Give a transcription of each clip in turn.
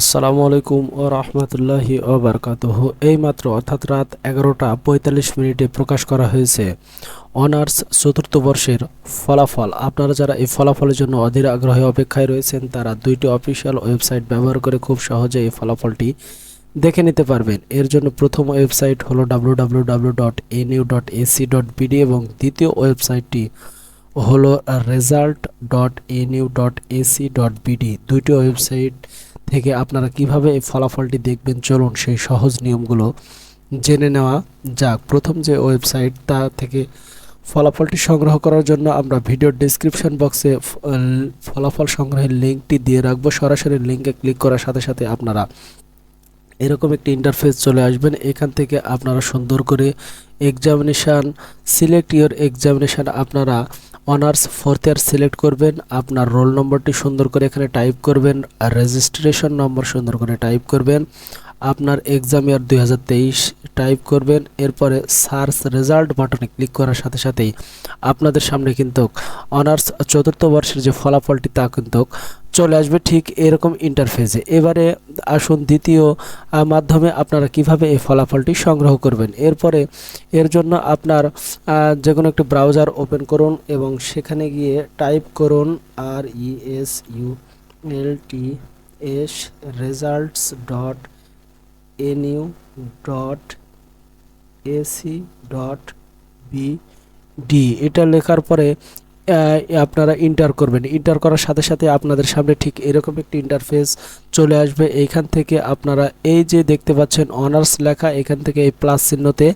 আসসালামু আলাইকুম ও রহমতুল্লাহি ও বারকাতুহ। এইমাত্র অর্থাৎ রাত এগারোটা পঁয়তাল্লিশ মিনিটে প্রকাশ করা হয়েছে অনার্স চতুর্থ বর্ষের ফলাফল। আপনারা যারা এই ফলাফলের জন্য অধীর আগ্রহে অপেক্ষায় রয়েছেন, তারা দুইটি অফিসিয়াল ওয়েবসাইট ব্যবহার করে খুব সহজে এই ফলাফলটি দেখে নিতে পারবেন। এর জন্য প্রথম ওয়েবসাইট হলো ডাব্লু ডট ডট ডট এবং দ্বিতীয় ওয়েবসাইটটি হলো result dot NU dot AC dot BD দুইটি ওয়েবসাইট থেকে আপনারা কীভাবে এই ফলাফলটি দেখবেন, চলুন সেই সহজ নিয়মগুলো জেনে নেওয়া যাক। প্রথম যে ওয়েবসাইট তা থেকে ফলাফলটি সংগ্রহ করার জন্য আমরা ভিডিও ডিসক্রিপশন বক্সে ফলাফল সংগ্রহের লিঙ্কটি দিয়ে রাখব। সরাসরি লিঙ্কে ক্লিক করার সাথে সাথে আপনারা এরকম একটি ইন্টারফেস চলে আসবেন। এখান থেকে আপনারা সুন্দর করে এক্সামিনেশান সিলেক্ট ইয়োর এক্সামিনেশান আপনারা অনার্স ফোর্থ ইয়ার সিলেক্ট করবেন, আপনার রোল নম্বরটি সুন্দর করে এখানে টাইপ করবেন, আর রেজিস্ট্রেশন নম্বর সুন্দর করে টাইপ করবেন। আপনার এক্সাম ইয়ার দু হাজার তেইশ টাইপ করবেন, এরপরে সার্চ রেজাল্ট বাটনে ক্লিক করার সাথে সাথেই আপনাদের সামনে কিন্তু অনার্স চতুর্থ বর্ষের যে ফলাফলটি তা কিন্তু চলে আসবে ঠিক এরকম ইন্টারফেসে এবারে আসুন দ্বিতীয় মাধ্যমে আপনারা কীভাবে এই ফলাফলটি সংগ্রহ করবেন? এরপরে এর জন্য আপনার যে কোনো একটি ব্রাউজার ওপেন করুন এবং সেখানে গিয়ে টাইপ করুন R E S U L T S results dot NU dot AC dot B D এটা লেখার পরে আপনারা ইন্টার করবেন। ইন্টার করার সাথে সাথে আপনাদের সামনে ঠিক এরকম একটি ইন্টারফেস চলে আসবে। এখান থেকে আপনারা এই যে দেখতে পাচ্ছেন অনার্স লেখা, এখান থেকে এই প্লাস চিহ্নতে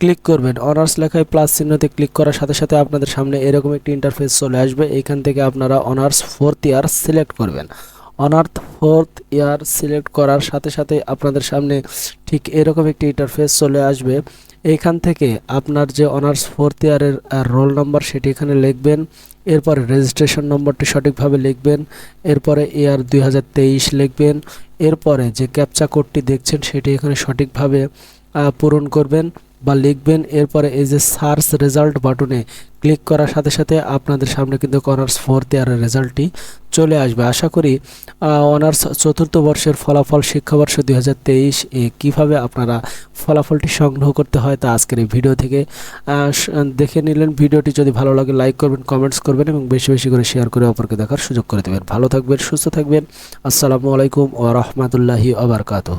ক্লিক করবেন। অনার্স লেখায় প্লাস চিহ্নতে ক্লিক করার সাথে সাথে আপনাদের সামনে এরকম একটি ইন্টারফেস চলে আসবে। এখান থেকে আপনারা অনার্স ফোর্থ ইয়ার সিলেক্ট করবেন। অনার্থ ফোর্থ ইয়ার সিলেক্ট করার সাথে সাথে আপনাদের সামনে ঠিক এরকম একটি ইন্টারফেস চলে আসবে। এইখান থেকে আপনার যে অনার্স ফোর্থ ইয়ারের রোল নাম্বার সেটি এখানে লিখবেন। এরপরে রেজিস্ট্রেশন নম্বরটি সঠিকভাবে লিখবেন। এরপরে ইয়ার দুই হাজার তেইশ লিখবেন। এরপরে যে ক্যাপচা কোডটি দেখছেন সেটি এখানে সঠিকভাবে পূরণ করবেন। বা লিখবেন। এরপরে এই যে সার্চ রেজাল্ট বাটনে ক্লিক করার সাথে সাথে আপনাদের সামনে কিন্তু অনার্স ফোর্থ ইয়ারের রেজাল্টটি চলে আসবে। আশা করি অনার্স চতুর্থ বর্ষের ফলাফল শিক্ষাবর্ষ দুই হাজার তেইশ এ কীভাবে আপনারা ফলাফলটি সংগ্রহ করতে হয় তা আজকের এই ভিডিও থেকে দেখে নিলেন। ভিডিওটি যদি ভালো লাগে লাইক করবেন কমেন্টস করবেন এবং বেশি বেশি করে শেয়ার করে অপরকে দেখার সুযোগ করে দেবেন। ভালো থাকবেন, সুস্থ থাকবেন। আসসালামু আলাইকুম ও রহমতুল্লাহি আবরকাতহ